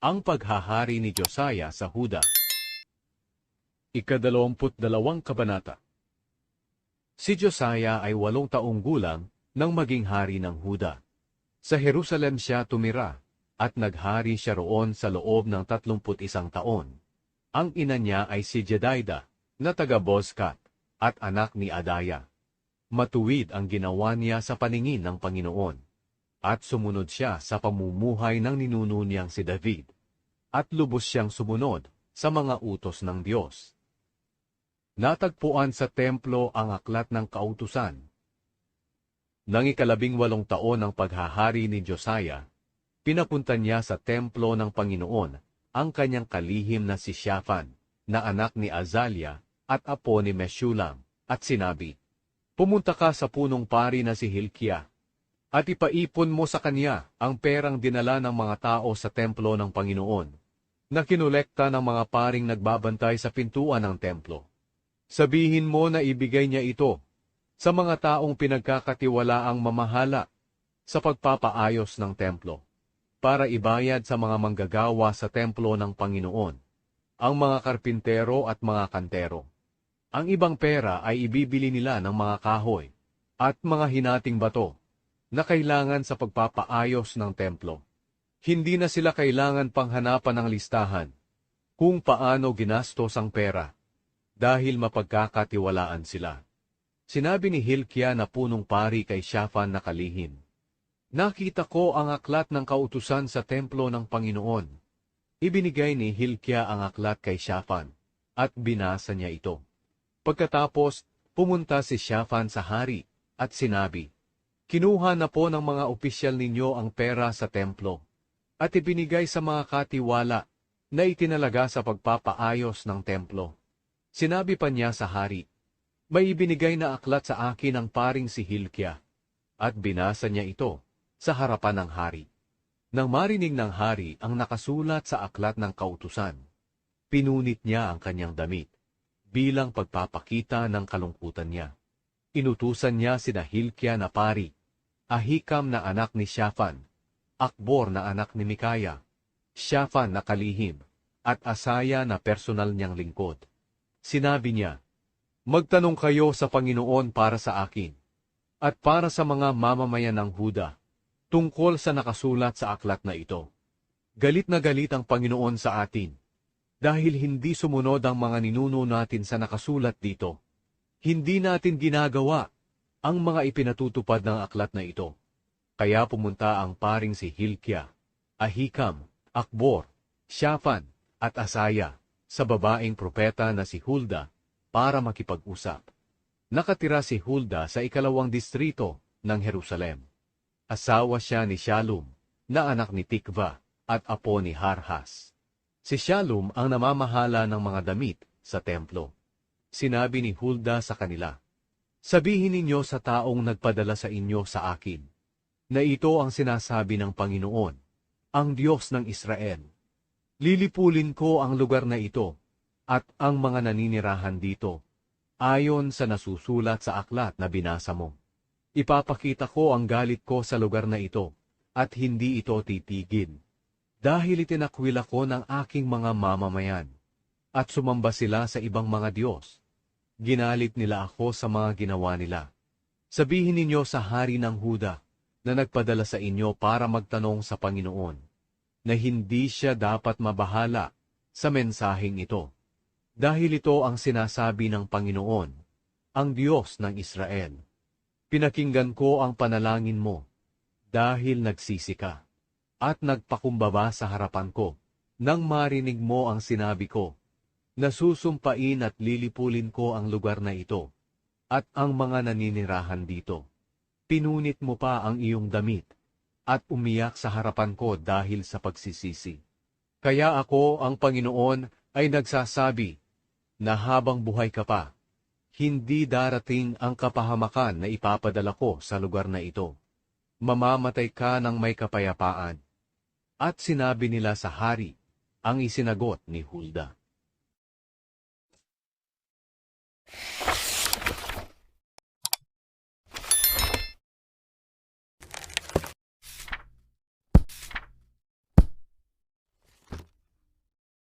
Ang paghahari ni Josiah sa Huda. Ikadalawamput dalawang kabanata. Si Josiah ay walong taong gulang nang maging hari ng Huda. Sa Jerusalem siya tumira at naghari siya roon sa loob ng tatlumput isang taon. Ang ina niya ay si Jedaida na taga Boskat at anak ni Adaya. Matuwid ang ginawa niya sa paningin ng Panginoon at sumunod siya sa pamumuhay ng ninuno niyang si David, at lubos siyang sumunod sa mga utos ng Diyos. Natagpuan sa templo ang aklat ng kautusan. Nang ikalabing walong taon ng paghahari ni Josiah, pinapunta niya sa templo ng Panginoon ang kanyang kalihim na si Shaphan, na anak ni Azalia at apo ni Meshulam, at sinabi, Pumunta ka sa punong pari na si Hilkiah, at ipaipon mo sa kanya ang perang dinala ng mga tao sa templo ng Panginoon, na kinolekta ng mga paring nagbabantay sa pintuan ng templo. Sabihin mo na ibigay niya ito sa mga taong pinagkakatiwalaang mamahala sa pagpapaayos ng templo, para ibayad sa mga manggagawa sa templo ng Panginoon, ang mga karpintero at mga kantero. Ang ibang pera ay ibibili nila ng mga kahoy at mga hinating bato na kailangan sa pagpapaayos ng templo. Hindi na sila kailangan panghanapan ng listahan kung paano ginastos ang pera dahil mapagkakatiwalaan sila. Sinabi ni Hilkia na punong pari kay Shaphan na kalihim, Nakita ko ang aklat ng kautusan sa templo ng Panginoon. Ibinigay ni Hilkia ang aklat kay Shaphan, at binasa niya ito. Pagkatapos, pumunta si Shaphan sa hari, at sinabi, Kinuha na po ng mga opisyal ninyo ang pera sa templo at ibinigay sa mga katiwala na itinalaga sa pagpapaayos ng templo. Sinabi pa niya sa hari, may ibinigay na aklat sa akin ang paring si Hilkia at binasa niya ito sa harapan ng hari. Nang marinig ng hari ang nakasulat sa aklat ng kautusan, pinunit niya ang kanyang damit bilang pagpapakita ng kalungkutan niya. Inutusan niya si Hilkia na pari Ahikam na anak ni Shaphan, Akbor na anak ni Mikaya, Shaphan na kalihim, at Asaya na personal niyang lingkod. Sinabi niya, Magtanong kayo sa Panginoon para sa akin, at para sa mga mamamayan ng Huda, tungkol sa nakasulat sa aklat na ito. Galit na galit ang Panginoon sa atin, dahil hindi sumunod ang mga ninuno natin sa nakasulat dito. Hindi natin ginagawa ang mga ipinatutupad ng aklat na ito. Kaya pumunta ang paring si Hilkia, Ahikam, Akbor, Shaphan, at Asaya sa babaeng propeta na si Hulda para makipag-usap. Nakatira si Hulda sa ikalawang distrito ng Jerusalem. Asawa siya ni Shalom, na anak ni Tikva at apo ni Harhas. Si Shalom ang namamahala ng mga damit sa templo. Sinabi ni Hulda sa kanila, Sabihin ninyo sa taong nagpadala sa inyo sa akin, na ito ang sinasabi ng Panginoon, ang Diyos ng Israel. Lilipulin ko ang lugar na ito, at ang mga naninirahan dito, ayon sa nasusulat sa aklat na binasa mo. Ipapakita ko ang galit ko sa lugar na ito, at hindi ito titigin. Dahil itinakwil ako ng aking mga mamamayan, at sumamba sila sa ibang mga Diyos, Ginalit nila ako sa mga ginawa nila. Sabihin ninyo sa hari ng Huda na nagpadala sa inyo para magtanong sa Panginoon na hindi siya dapat mabahala sa mensaheng ito. Dahil ito ang sinasabi ng Panginoon, ang Diyos ng Israel. Pinakinggan ko ang panalangin mo dahil nagsisi ka at nagpakumbaba sa harapan ko nang marinig mo ang sinabi ko Nasusumpain at lilipulin ko ang lugar na ito, at ang mga naninirahan dito. Pinunit mo pa ang iyong damit, at umiyak sa harapan ko dahil sa pagsisisi. Kaya ako, ang Panginoon, ay nagsasabi, na habang buhay ka pa, hindi darating ang kapahamakan na ipapadala ko sa lugar na ito. Mamamatay ka ng may kapayapaan. At sinabi nila sa hari, ang isinagot ni Hulda. you